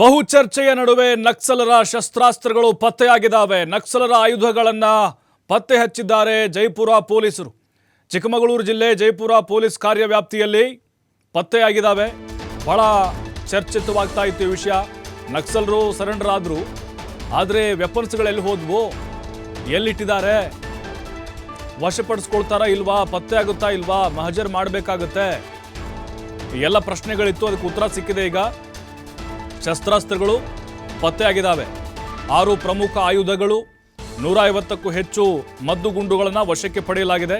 ಬಹು ಚರ್ಚೆಯ ನಡುವೆ ನಕ್ಸಲರ ಶಸ್ತ್ರಾಸ್ತ್ರಗಳು ಪತ್ತೆಯಾಗಿದ್ದಾವೆ. ನಕ್ಸಲರ ಆಯುಧಗಳನ್ನು ಪತ್ತೆ ಹಚ್ಚಿದ್ದಾರೆ ಜೈಪುರ ಪೊಲೀಸರು. ಚಿಕ್ಕಮಗಳೂರು ಜಿಲ್ಲೆ ಜೈಪುರ ಪೊಲೀಸ್ ಕಾರ್ಯವ್ಯಾಪ್ತಿಯಲ್ಲಿ ಪತ್ತೆಯಾಗಿದ್ದಾವೆ. ಬಹಳ ಚರ್ಚಿತವಾಗ್ತಾ ಇತ್ತು ಈ ವಿಷಯ. ನಕ್ಸಲರು ಸರೆಂಡರ್ ಆದರು ಆದರೆ ವೆಪನ್ಸ್ಗಳು ಎಲ್ಲಿ ಹೋದ್ವು? ಎಲ್ಲಿಟ್ಟಿದ್ದಾರೆ? ವಶಪಡಿಸ್ಕೊಳ್ತಾರಾ ಇಲ್ವಾ? ಪತ್ತೆ ಆಗುತ್ತಾ ಇಲ್ವಾ? ಮಹಜರ್ ಮಾಡಬೇಕಾಗುತ್ತೆ? ಎಲ್ಲ ಪ್ರಶ್ನೆಗಳಿತ್ತು, ಅದಕ್ಕೆ ಉತ್ತರ ಸಿಕ್ಕಿದೆ ಈಗ. ಶಸ್ತ್ರಾಸ್ತ್ರಗಳು ಪತ್ತೆಯಾಗಿದ್ದಾವೆ. ಆರು ಪ್ರಮುಖ ಆಯುಧಗಳು ನೂರ ಐವತ್ತಕ್ಕೂ ಹೆಚ್ಚು ಮದ್ದುಗುಂಡುಗಳನ್ನು ವಶಕ್ಕೆ ಪಡೆಯಲಾಗಿದೆ.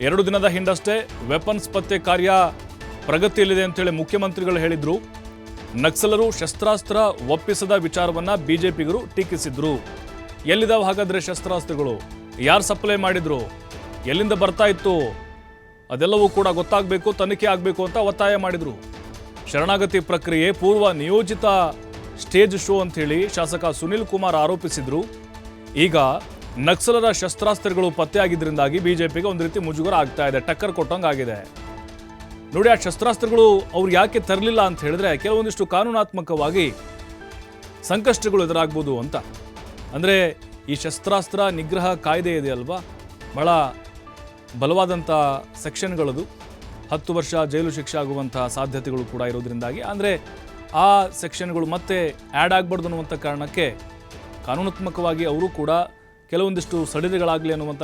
ಎರಡು ದಿನದ ಹಿಂದಷ್ಟೇ ವೆಪನ್ಸ್ ಪತ್ತೆ ಕಾರ್ಯ ಪ್ರಗತಿಯಲ್ಲಿದೆ ಅಂತೇಳಿ ಮುಖ್ಯಮಂತ್ರಿಗಳು ಹೇಳಿದ್ರು. ನಕ್ಸಲರು ಶಸ್ತ್ರಾಸ್ತ್ರ ಒಪ್ಪಿಸದ ವಿಚಾರವನ್ನ ಬಿಜೆಪಿಗರು ಟೀಕಿಸಿದ್ರು. ಎಲ್ಲಿದಾವ ಹಾಗಾದ್ರೆ ಶಸ್ತ್ರಾಸ್ತ್ರಗಳು? ಯಾರು ಸಪ್ಲೈ ಮಾಡಿದ್ರು? ಎಲ್ಲಿಂದ ಬರ್ತಾ ಇತ್ತು? ಅದೆಲ್ಲವೂ ಕೂಡ ಗೊತ್ತಾಗಬೇಕು, ತನಿಖೆ ಆಗಬೇಕು ಅಂತ ಒತ್ತಾಯ ಮಾಡಿದ್ರು. ಶರಣಾಗತಿ ಪ್ರಕ್ರಿಯೆ ಪೂರ್ವ ನಿಯೋಜಿತ ಸ್ಟೇಜ್ ಶೋ ಅಂಥೇಳಿ ಶಾಸಕ ಸುನಿಲ್ ಕುಮಾರ್ ಆರೋಪಿಸಿದ್ರು. ಈಗ ನಕ್ಸಲರ ಶಸ್ತ್ರಾಸ್ತ್ರಗಳು ಪತ್ತೆಯಾಗಿದ್ದರಿಂದಾಗಿ ಬಿಜೆಪಿಗೆ ಒಂದು ರೀತಿ ಮುಜುಗರ ಆಗ್ತಾ ಇದೆ, ಟಕ್ಕರ್ ಕೊಟ್ಟಂಗಾಗಿದೆ ನೋಡಿ, ಆ ಶಸ್ತ್ರಾಸ್ತ್ರಗಳು ಅವ್ರು ಯಾಕೆ ತರಲಿಲ್ಲ ಅಂತ ಹೇಳಿದ್ರೆ ಕೆಲವೊಂದಿಷ್ಟು ಕಾನೂನಾತ್ಮಕವಾಗಿ ಸಂಕಷ್ಟಗಳು ಎದುರಾಗ್ಬೋದು ಅಂತ. ಅಂದರೆ ಈ ಶಸ್ತ್ರಾಸ್ತ್ರ ನಿಗ್ರಹ ಕಾಯ್ದೆ ಇದೆ ಅಲ್ವಾ ಬಹಳ ಬಲವಾದಂಥ ಸೆಕ್ಷನ್ಗಳದು. ಹತ್ತು ವರ್ಷ ಜೈಲು ಶಿಕ್ಷೆ ಆಗುವಂತಹ ಸಾಧ್ಯತೆಗಳು ಕೂಡ ಇರೋದ್ರಿಂದಾಗಿ. ಅಂದರೆ ಆ ಸೆಕ್ಷನ್ಗಳು ಮತ್ತೆ ಆ್ಯಡ್ ಆಗಬಾರ್ದು ಅನ್ನುವಂಥ ಕಾರಣಕ್ಕೆ ಕಾನೂನಾತ್ಮಕವಾಗಿ ಅವರು ಕೂಡ ಕೆಲವೊಂದಿಷ್ಟು ಸಡಿಲೆಗಳಾಗಲಿ ಅನ್ನುವಂಥ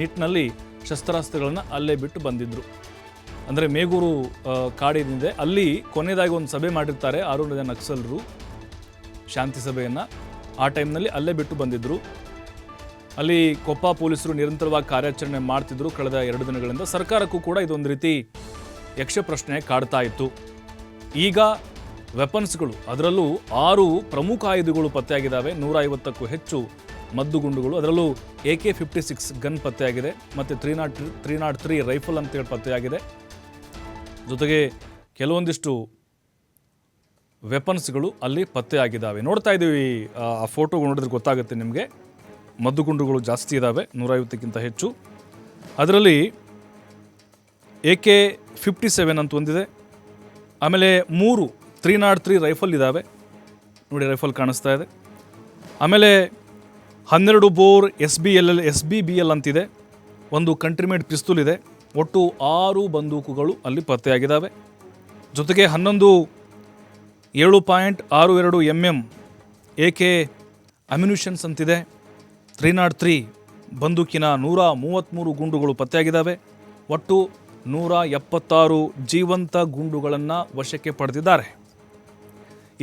ನಿಟ್ಟಿನಲ್ಲಿ ಶಸ್ತ್ರಾಸ್ತ್ರಗಳನ್ನು ಅಲ್ಲೇ ಬಿಟ್ಟು ಬಂದಿದ್ದರು ಅಂದರೆ ಮೇಗೂರು ಕಾಡಿನಿಂದ ಅಲ್ಲಿ ಕೊನೆಯದಾಗಿ ಒಂದು ಸಭೆ ಮಾಡಿರ್ತಾರೆ ಆರು ನಕ್ಸಲರು ಶಾಂತಿ ಸಭೆಯನ್ನು. ಆ ಟೈಮ್ನಲ್ಲಿ ಅಲ್ಲೇ ಬಿಟ್ಟು ಬಂದಿದ್ದರು ಅಲ್ಲಿ ಕೊಪ್ಪ ಪೊಲೀಸರು ನಿರಂತರವಾಗಿ ಕಾರ್ಯಾಚರಣೆ ಮಾಡ್ತಿದ್ರು ಕಳೆದ ಎರಡು ದಿನಗಳಿಂದ. ಸರ್ಕಾರಕ್ಕೂ ಕೂಡ ಇದೊಂದು ರೀತಿ ಯಕ್ಷ ಪ್ರಶ್ನೆ ಕಾಡ್ತಾ ಇತ್ತು. ಈಗ ವೆಪನ್ಸ್ಗಳು, ಅದರಲ್ಲೂ ಆರು ಪ್ರಮುಖ ಆಯುಧಗಳು ಪತ್ತೆಯಾಗಿದ್ದಾವೆ. ನೂರ ಐವತ್ತಕ್ಕೂ ಹೆಚ್ಚು ಮದ್ದುಗುಂಡುಗಳು, ಅದರಲ್ಲೂ A K fifty six gun ಪತ್ತೆಯಾಗಿದೆ ಮತ್ತು three not three not three rifle ಅಂತೇಳಿ ಪತ್ತೆಯಾಗಿದೆ. ಜೊತೆಗೆ ಕೆಲವೊಂದಿಷ್ಟು ವೆಪನ್ಸ್ಗಳು ಅಲ್ಲಿ ಪತ್ತೆಯಾಗಿದ್ದಾವೆ. ನೋಡ್ತಾ ಇದ್ದೀವಿ ಆ ಫೋಟೋಗಳು ಫೋಟೋ ನೋಡಿದ್ರೆ ಗೊತ್ತಾಗುತ್ತೆ ನಿಮಗೆ. ಮದ್ದುಗುಂಡುಗಳು ಜಾಸ್ತಿ ಇದ್ದಾವೆ ನೂರೈವತ್ತಕ್ಕಿಂತ ಹೆಚ್ಚು. ಅದರಲ್ಲಿ ಎ ಕೆ ಫಿಫ್ಟಿ ಸೆವೆನ್ ಅಂತ ಒಂದಿದೆ. ಆಮೇಲೆ ಮೂರು ತ್ರೀ ನಾಟ್ ತ್ರೀ ರೈಫಲ್ ಇದ್ದಾವೆ ನೋಡಿ ರೈಫಲ್ ಕಾಣಿಸ್ತಾ ಇದೆ. ಆಮೇಲೆ ಹನ್ನೆರಡು bore S B L L, S B B L ಅಂತಿದೆ. ಒಂದು ಕಂಟ್ರಿಮೇಡ್ ಪಿಸ್ತೂಲ್ ಇದೆ. ಒಟ್ಟು ಆರು ಬಂದೂಕುಗಳು ಅಲ್ಲಿ ಪತ್ತೆಯಾಗಿದ್ದಾವೆ ಜೊತೆಗೆ ಹನ್ನೊಂದು ಏಳು ಪಾಯಿಂಟ್ ಆರು ಎರಡು M M A K ammunitions ಅಂತಿದೆ. ತ್ರೀ ನಾಟ್ ತ್ರೀ ಬಂದೂಕಿನ ನೂರ ಮೂವತ್ತ್ಮೂರು ಗುಂಡುಗಳು ಪತ್ತೆಯಾಗಿದ್ದಾವೆ. ಒಟ್ಟು ನೂರ ಎಪ್ಪತ್ತಾರು ಜೀವಂತ ಗುಂಡುಗಳನ್ನು ವಶಕ್ಕೆ ಪಡೆದಿದ್ದಾರೆ.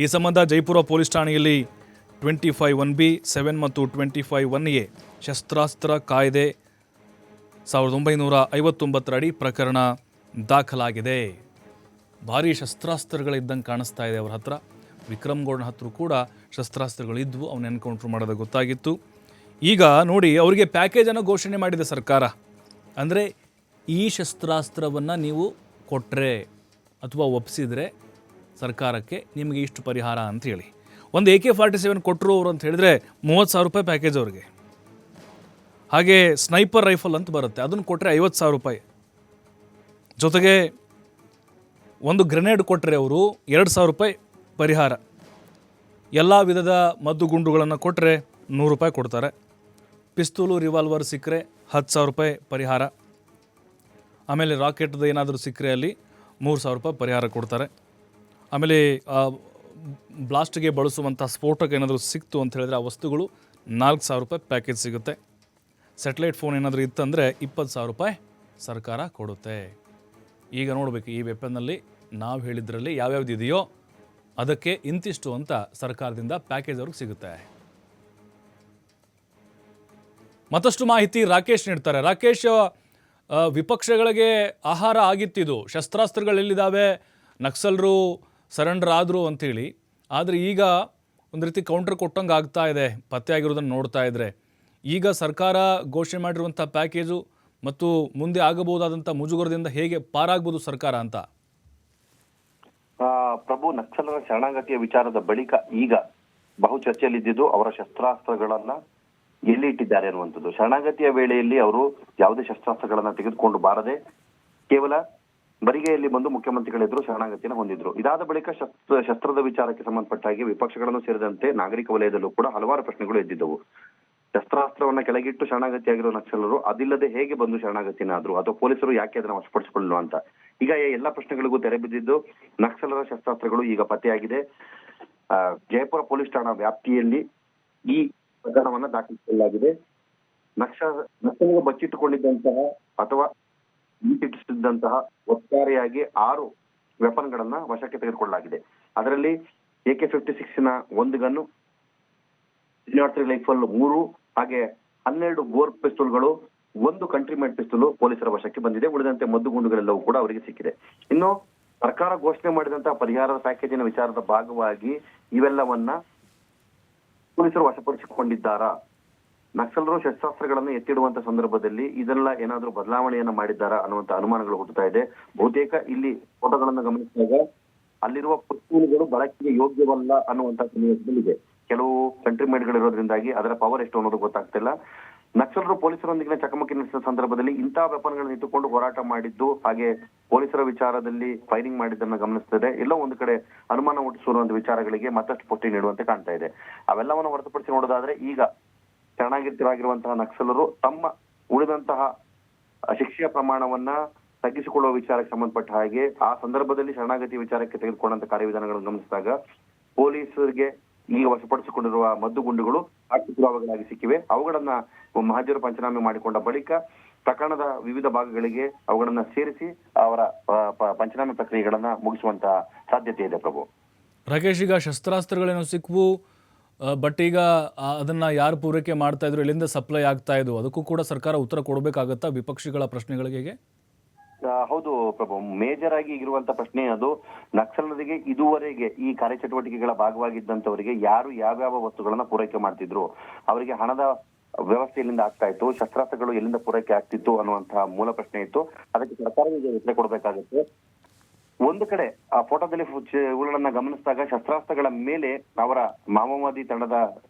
ಈ ಸಂಬಂಧ ಜೈಪುರ ಪೊಲೀಸ್ ಠಾಣೆಯಲ್ಲಿ twenty five one B, seven ಮತ್ತು ಟ್ವೆಂಟಿ ಫೈವ್ ಒನ್ ಎ ಶಸ್ತ್ರಾಸ್ತ್ರ ಕಾಯ್ದೆ ಸಾವಿರದ ಒಂಬೈನೂರ ಐವತ್ತೊಂಬತ್ತರ ಅಡಿ ಪ್ರಕರಣ ದಾಖಲಾಗಿದೆ. ಭಾರೀ ಶಸ್ತ್ರಾಸ್ತ್ರಗಳಿದ್ದಂಗೆ ಕಾಣಿಸ್ತಾ ಇದೆ ಅವ್ರ ಹತ್ರ. ವಿಕ್ರಮ್ ಗೌಡನ ಹತ್ರ ಕೂಡ ಶಸ್ತ್ರಾಸ್ತ್ರಗಳು ಅವನ ಎನ್ಕೌಂಟ್ರ್ ಮಾಡೋದು ಗೊತ್ತಾಗಿತ್ತು. ಈಗ ನೋಡಿ, ಅವರಿಗೆ ಪ್ಯಾಕೇಜನ್ನು ಘೋಷಣೆ ಮಾಡಿದೆ ಸರ್ಕಾರ. ಅಂದರೆ ಈ ಶಸ್ತ್ರಾಸ್ತ್ರವನ್ನು ನೀವು ಕೊಟ್ಟರೆ ಅಥವಾ ಒಪ್ಪಿಸಿದರೆ ಸರ್ಕಾರಕ್ಕೆ ನಿಮಗೆ ಇಷ್ಟು ಪರಿಹಾರ ಅಂತ ಹೇಳಿ. ಒಂದು ಎ ಕೆ ಫಾರ್ಟಿ ಸೆವೆನ್ ಕೊಟ್ಟರು ಅವರು ಅಂತ ಹೇಳಿದ್ರೆ ಮೂವತ್ತು ಸಾವಿರ ರೂಪಾಯಿ ಪ್ಯಾಕೇಜ್ ಅವ್ರಿಗೆ. ಹಾಗೆ ಸ್ನೈಪರ್ ರೈಫಲ್ ಅಂತ ಬರುತ್ತೆ, ಅದನ್ನು ಕೊಟ್ಟರೆ ಐವತ್ತು ಸಾವಿರ ರೂಪಾಯಿ. ಜೊತೆಗೆ ಒಂದು ಗ್ರೆನೇಡ್ ಕೊಟ್ಟರೆ ಅವರು ಎರಡು ಸಾವಿರ ರೂಪಾಯಿ ಪರಿಹಾರ. ಎಲ್ಲ ವಿಧದ ಮದ್ದು ಗುಂಡುಗಳನ್ನು ಕೊಟ್ಟರೆ ನೂರು ರೂಪಾಯಿ ಕೊಡ್ತಾರೆ. ಪಿಸ್ತೂಲು, ರಿವಾಲ್ವರ್ ಸಿಕ್ಕರೆ ಹತ್ತು ಸಾವಿರ ರೂಪಾಯಿ ಪರಿಹಾರ. ಆಮೇಲೆ ರಾಕೆಟ್ದು ಏನಾದರೂ ಸಿಕ್ಕರೆ ಅಲ್ಲಿ ಮೂರು ಸಾವಿರ ರೂಪಾಯಿ ಪರಿಹಾರ ಕೊಡ್ತಾರೆ. ಆಮೇಲೆ ಬ್ಲಾಸ್ಟ್ಗೆ ಬಳಸುವಂಥ ಸ್ಫೋಟಕ ಏನಾದರೂ ಸಿಕ್ತು ಅಂತ ಹೇಳಿದ್ರೆ ಆ ವಸ್ತುಗಳು ನಾಲ್ಕು ಸಾವಿರ ರೂಪಾಯಿ ಪ್ಯಾಕೇಜ್ ಸಿಗುತ್ತೆ. ಸ್ಯಾಟಲೈಟ್ ಫೋನ್ ಏನಾದರೂ ಇತ್ತಂದರೆ ಇಪ್ಪತ್ತು ಸಾವಿರ ರೂಪಾಯಿ ಸರ್ಕಾರ ಕೊಡುತ್ತೆ. ಈಗ ನೋಡಬೇಕು ಈ ವೆಪನ್ನಲ್ಲಿ ನಾವು ಹೇಳಿದ್ರಲ್ಲಿ ಯಾವ್ಯಾವ್ದು ಇದೆಯೋ ಅದಕ್ಕೆ ಇಂತಿಷ್ಟು ಅಂತ ಸರ್ಕಾರದಿಂದ ಪ್ಯಾಕೇಜ್ ಅವ್ರಿಗೆ ಸಿಗುತ್ತೆ. ಮತ್ತಷ್ಟು ಮಾಹಿತಿ ರಾಕೇಶ್ ನೀಡ್ತಾರೆ. ರಾಕೇಶ್ ವಿಪಕ್ಷಗಳಿಗೆ ಆಹಾರ ಆಗಿತ್ತಿದು. ಶಸ್ತ್ರಾಸ್ತ್ರಗಳೆಲ್ಲಿದ್ದಾವೆ ನಕ್ಸಲರು ಸರೆಂಡರ್ ಆದರು ಅಂಥೇಳಿ ಆದರೆ ಈಗ ಒಂದು ರೀತಿ ಕೌಂಟರ್ ಕೊಟ್ಟಂಗೆ ಆಗ್ತಾ ಇದೆ. ಪತ್ತೆ ಆಗಿರೋದನ್ನು ನೋಡ್ತಾ ಇದ್ದರೆ ಈಗ ಸರ್ಕಾರ ಘೋಷಣೆ ಮಾಡಿರುವಂಥ ಪ್ಯಾಕೇಜು ಮತ್ತು ಮುಂದೆ ಆಗಬಹುದಾದಂಥ ಮುಜುಗರದಿಂದ ಹೇಗೆ ಪಾರಾಗ್ಬೋದು ಸರ್ಕಾರ ಅಂತ? ಪ್ರಭು, ನಕ್ಸಲರ ಶರಣಾಗತಿಯ ವಿಚಾರದ ಬಳಿಕ ಈಗ ಬಹು ಚರ್ಚೆಯಲ್ಲಿದ್ದು ಅವರ ಶಸ್ತ್ರಾಸ್ತ್ರಗಳನ್ನ ಎಲ್ಲಿ ಇಟ್ಟಿದ್ದಾರೆ ಅನ್ನುವಂಥದ್ದು. ಶರಣಾಗತಿಯ ವೇಳೆಯಲ್ಲಿ ಅವರು ಯಾವುದೇ ಶಸ್ತ್ರಾಸ್ತ್ರಗಳನ್ನ ತೆಗೆದುಕೊಂಡು ಬಾರದೆ ಕೇವಲ ಬರಿಗೆಯಲ್ಲಿ ಬಂದು ಮುಖ್ಯಮಂತ್ರಿಗಳೆದುರು ಶರಣಾಗತಿಯನ್ನು ಹೊಂದಿದ್ರು. ಇದಾದ ಬಳಿಕ ಶಸ್ತ್ರ, ಶಸ್ತ್ರದ ವಿಚಾರಕ್ಕೆ ಸಂಬಂಧಪಟ್ಟ ಹಾಗೆ ವಿಪಕ್ಷಗಳನ್ನು ಸೇರಿದಂತೆ ನಾಗರಿಕ ವಲಯದಲ್ಲೂ ಕೂಡ ಹಲವಾರು ಪ್ರಶ್ನೆಗಳು ಎದ್ದಿದ್ದವು. ಶಸ್ತ್ರಾಸ್ತ್ರವನ್ನ ಕೆಳಗಿಟ್ಟು ಶರಣಾಗತಿಯಾಗಿರುವ ನಕ್ಸಲರು ಅದಿಲ್ಲದೆ ಹೇಗೆ ಬಂದು ಶರಣಾಗತಿನಾದ್ರು ಅಥವಾ ಪೊಲೀಸರು ಯಾಕೆ ಅದನ್ನ ವಶಪಡಿಸಿಕೊಳ್ಳಲು ಅಂತ. ಈಗ ಎಲ್ಲ ಪ್ರಶ್ನೆಗಳಿಗೂ ತೆರೆ ಬಿದ್ದಿದ್ದು ನಕ್ಸಲರ ಶಸ್ತ್ರಾಸ್ತ್ರಗಳು ಈಗ ಪತ್ತೆಯಾಗಿದೆ. ಜಯಪುರ ಪೊಲೀಸ್ ಠಾಣಾ ವ್ಯಾಪ್ತಿಯಲ್ಲಿ ಈ ಪ್ರಕರಣವನ್ನ ದಾಖಲಿಸಲಾಗಿದೆ. ನಕ್ಷ ನಕ್ಸಲಿಗೆ ಬಚ್ಚಿಟ್ಟುಕೊಂಡಿದ್ದಂತಹ ಅಥವಾ ಹಿಂತಿಟ್ಟಿಸಿದ್ದಂತಹ ಒಟ್ಟಾರೆಯಾಗಿ ಆರು ವೆಪನ್ಗಳನ್ನ ವಶಕ್ಕೆ ತೆಗೆದುಕೊಳ್ಳಲಾಗಿದೆ. ಅದರಲ್ಲಿ ಎ ಕೆ ಫಿಫ್ಟಿ ಸಿಕ್ಸ್ನ ಒಂದು ಗನ್ನು ತ್ರೀ ಲೈಫಲ್ ಮೂರು, ಹಾಗೆ ಹನ್ನೆರಡು ಬೋರ್ ಪಿಸ್ತೂಲ್ಗಳು, ಒಂದು ಕಂಟ್ರಿಮೆಂಟ್ ಪಿಸ್ತೂಲು ಪೊಲೀಸರ ವಶಕ್ಕೆ ಬಂದಿದೆ. ಉಳಿದಂತೆ ಮದ್ದುಗುಂಡುಗಳೆಲ್ಲವೂ ಕೂಡ ಅವರಿಗೆ ಸಿಕ್ಕಿದೆ. ಇನ್ನು ಸರ್ಕಾರ ಘೋಷಣೆ ಮಾಡಿದಂತಹ ಪರಿಹಾರ ಪ್ಯಾಕೇಜಿನ ವಿಚಾರದ ಭಾಗವಾಗಿ ಇವೆಲ್ಲವನ್ನ ಪೊಲೀಸರು ವಶಪಡಿಸಿಕೊಂಡಿದ್ದಾರಾ? ನಕ್ಸಲರು ಶಸ್ತ್ರಾಸ್ತ್ರಗಳನ್ನು ಎತ್ತಿಡುವಂತ ಸಂದರ್ಭದಲ್ಲಿ ಇದೆಲ್ಲ ಏನಾದ್ರೂ ಬದಲಾವಣೆಯನ್ನ ಮಾಡಿದ್ದಾರಾ ಅನ್ನುವಂತ ಅನುಮಾನಗಳು ಹುಟ್ಟುತ್ತಾ ಇದೆ. ಬಹುತೇಕ ಇಲ್ಲಿ ಫೋಟೋಗಳನ್ನು ಗಮನಿಸಿದಾಗ ಅಲ್ಲಿರುವ ಪುಸ್ತೂಲುಗಳು ಬಳಕೆಗೆ ಯೋಗ್ಯವಲ್ಲ ಅನ್ನುವಂತ ಸನ್ನಿವೇಶದಲ್ಲಿದೆ. ಕೆಲವು ಕಂಟ್ರಿ ಮೇಡ್ಗಳಿರೋದ್ರಿಂದಾಗಿ ಅದರ ಪವರ್ ಎಷ್ಟು ಅನ್ನೋದು ಗೊತ್ತಾಗ್ತಿಲ್ಲ. ನಕ್ಸಲರು ಪೊಲೀಸರೊಂದಿಗಿನ ಚಕಮಕಿ ನಡೆಸಿದ ಸಂದರ್ಭದಲ್ಲಿ ಇಂತಹ ವೆಪನ್ಗಳನ್ನು ಇಟ್ಟುಕೊಂಡು ಹೋರಾಟ ಮಾಡಿದ್ದು ಹಾಗೆ ಪೊಲೀಸರ ವಿಚಾರದಲ್ಲಿ ಫೈರಿಂಗ್ ಮಾಡಿದ್ದನ್ನು ಗಮನಿಸ್ತದೆ. ಎಲ್ಲ ಒಂದು ಕಡೆ ಅನುಮಾನ ಹುಟ್ಟಿಸುವಂತ ವಿಚಾರಗಳಿಗೆ ಮತ್ತಷ್ಟು ಪುಷ್ಟಿ ನೀಡುವಂತೆ ಕಾಣ್ತಾ ಇದೆ. ಅವೆಲ್ಲವನ್ನು ಹೊರತುಪಡಿಸಿ ನೋಡೋದಾದ್ರೆ ಈಗ ಶರಣಾಗಿರ್ತರಾಗಿರುವಂತಹ ನಕ್ಸಲರು ತಮ್ಮ ಉಳಿದಂತಹ ಶಿಕ್ಷೆಯ ಪ್ರಮಾಣವನ್ನ ತಗ್ಗಿಸಿಕೊಳ್ಳುವ ವಿಚಾರಕ್ಕೆ ಸಂಬಂಧಪಟ್ಟ ಹಾಗೆ ಆ ಸಂದರ್ಭದಲ್ಲಿ ಶರಣಾಗತಿ ವಿಚಾರಕ್ಕೆ ತೆಗೆದುಕೊಂಡಂತ ಕಾರ್ಯವಿಧಾನಗಳನ್ನು ಗಮನಿಸಿದಾಗ ಪೊಲೀಸರಿಗೆ ಈಗ ವಶಪಡಿಸಿಕೊಂಡಿರುವ ಮದ್ದುಗುಂಡುಗಳು ಸಾಕ್ಷಿ ಪುರಾವೆಗಳಾಗಿ ಸಿಕ್ಕಿವೆ. ಅವುಗಳನ್ನ ಮಹಾಜರು ಪಂಚನಾಮೆ ಮಾಡಿಕೊಂಡ ಬಳಿಕ ಪ್ರಕರಣದ ವಿವಿಧ ಭಾಗಗಳಿಗೆ ಅವುಗಳನ್ನ ಸೇರಿಸಿ ಅವರ ಪಂಚನಾಮೆ ಪ್ರಕ್ರಿಯೆಗಳನ್ನ ಮುಗಿಸುವಂತಹ ಸಾಧ್ಯತೆ ಇದೆ ಪ್ರಭು. ರಾಕೇಶ್, ಈಗ ಶಸ್ತ್ರಾಸ್ತ್ರಗಳೇನೋ ಸಿಕ್ವು ಬಟ್ ಈಗ ಅದನ್ನ ಯಾರು ಪೂರೈಕೆ ಮಾಡ್ತಾ ಇದ್ರು, ಎಲ್ಲಿಂದ ಸಪ್ಲೈ ಆಗ್ತಾ ಇದ್ವು, ಅದಕ್ಕೂ ಕೂಡ ಸರ್ಕಾರ ಉತ್ತರ ಕೊಡಬೇಕಾಗತ್ತಾ ವಿಪಕ್ಷಗಳ ಪ್ರಶ್ನೆಗಳಿಗೆ? ಹೌದು ಪ್ರಭು ಮೇಜರ್ ಆಗಿ ಇರುವಂತ ಪ್ರಶ್ನೆ ಅದು. ನಕ್ಸಲರಿಗೆ ಇದುವರೆಗೆ ಈ ಕಾರ್ಯಚಟುವಟಿಕೆಗಳ ಭಾಗವಾಗಿದ್ದಂತವರಿಗೆ ಯಾರು ಯಾವ್ಯಾವ ವಸ್ತುಗಳನ್ನ ಪೂರೈಕೆ ಮಾಡ್ತಿದ್ರು? ಅವರಿಗೆ ಹಣದ ವ್ಯವಸ್ಥೆ ಎಲ್ಲಿಂದ ಆಗ್ತಾ ಇತ್ತು? ಶಸ್ತ್ರಾಸ್ತ್ರಗಳು ಎಲ್ಲಿಂದ ಪೂರೈಕೆ ಆಗ್ತಿತ್ತು ಅನ್ನುವಂತಹ ಮೂಲ ಪ್ರಶ್ನೆ ಇತ್ತು. ಅದಕ್ಕೆ ಸರ್ಕಾರ ಉತ್ತರ ಕೊಡಬೇಕಾಗುತ್ತೆ. ಒಂದು ಕಡೆ, ಆ ಫೋಟೋದಲ್ಲಿ ಇವುಗಳನ್ನ ಗಮನಿಸಿದಾಗ ಶಸ್ತ್ರಾಸ್ತ್ರಗಳ ಮೇಲೆ ಅವರ ಮಾವೋವಾದಿ ತಂಡದ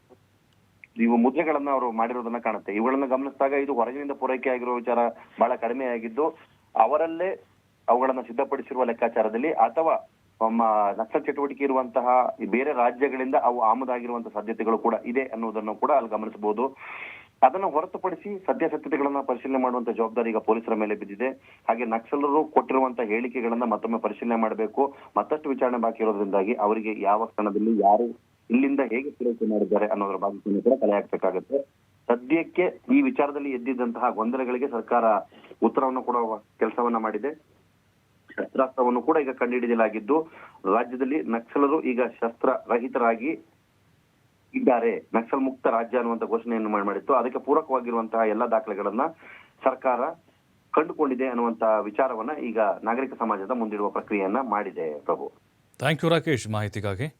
ಇವು ಮುದ್ರೆಗಳನ್ನ ಅವರು ಮಾಡಿರೋದನ್ನ ಕಾಣುತ್ತೆ. ಇವುಗಳನ್ನ ಗಮನಿಸಿದಾಗ ಇದು ಹೊರಗಿನಿಂದ ಪೂರೈಕೆ ಆಗಿರೋ ವಿಚಾರ ಬಹಳ ಕಡಿಮೆ ಆಗಿದ್ದು ಅವರಲ್ಲೇ ಅವುಗಳನ್ನು ಸಿದ್ಧಪಡಿಸಿರುವ ಲೆಕ್ಕಾಚಾರದಲ್ಲಿ ಅಥವಾ ನಕ್ಸಲ್ ಚಟುವಟಿಕೆ ಇರುವಂತಹ ಬೇರೆ ರಾಜ್ಯಗಳಿಂದ ಅವು ಆಮದಾಗಿರುವಂತಹ ಸಾಧ್ಯತೆಗಳು ಕೂಡ ಇದೆ ಅನ್ನುವುದನ್ನು ಕೂಡ ಅಲ್ಲಿ ಗಮನಿಸಬಹುದು. ಅದನ್ನು ಹೊರತುಪಡಿಸಿ ಸತ್ಯಾಸತ್ಯತೆಗಳನ್ನ ಪರಿಶೀಲನೆ ಮಾಡುವಂತ ಜವಾಬ್ದಾರಿ ಈಗ ಪೊಲೀಸರ ಮೇಲೆ ಬಿದ್ದಿದೆ. ಹಾಗೆ ನಕ್ಸಲರು ಕೊಟ್ಟಿರುವಂತಹ ಹೇಳಿಕೆಗಳನ್ನ ಮತ್ತೊಮ್ಮೆ ಪರಿಶೀಲನೆ ಮಾಡಬೇಕು. ಮತ್ತಷ್ಟು ವಿಚಾರಣೆ ಬಾಕಿ ಇರೋದ್ರಿಂದಾಗಿ ಅವರಿಗೆ ಯಾವ ಕ್ಷಣದಲ್ಲಿ ಯಾರು ಇಲ್ಲಿಂದ ಹೇಗೆ ಪೂರೈಕೆ ಮಾಡಿದ್ದಾರೆ ಅನ್ನೋದ್ರ ಬಗ್ಗೆ ಕೂಡ ಕಲೆ ಹಾಕ್ಬೇಕಾಗುತ್ತೆ ಸದ್ಯಕ್ಕೆ ಈ ವಿಚಾರದಲ್ಲಿ ಎದ್ದಿದ್ದಂತಹ ಗೊಂದಲಗಳಿಗೆ ಸರ್ಕಾರ ಉತ್ತರವನ್ನು ಕೊಡುವ ಕೆಲಸವನ್ನ ಮಾಡಿದೆ. ಶಸ್ತ್ರಾಸ್ತ್ರವನ್ನು ಕೂಡ ಈಗ ಕಂಡುಹಿಡಿಯಲಾಗಿದ್ದು, ರಾಜ್ಯದಲ್ಲಿ ನಕ್ಸಲರು ಈಗ ಶಸ್ತ್ರ ರಹಿತರಾಗಿ ಇದ್ದಾರೆ. ನಕ್ಸಲ್ ಮುಕ್ತ ರಾಜ್ಯ ಅನ್ನುವಂತ ಘೋಷಣೆಯನ್ನು ಮಾಡ್- ಮಾಡಿತ್ತು. ಅದಕ್ಕೆ ಪೂರಕವಾಗಿರುವಂತಹ ಎಲ್ಲಾ ದಾಖಲೆಗಳನ್ನ ಸರ್ಕಾರ ಕಂಡುಕೊಂಡಿದೆ ಅನ್ನುವಂತ ವಿಚಾರವನ್ನ ಈಗ ನಾಗರಿಕ ಸಮಾಜದ ಮುಂದಿಡುವ ಪ್ರಕ್ರಿಯೆಯನ್ನ ಮಾಡಿದೆ ಪ್ರಭು. ಥ್ಯಾಂಕ್ ಯು ರಾಕೇಶ್ ಮಾಹಿತಿಗಾಗಿ.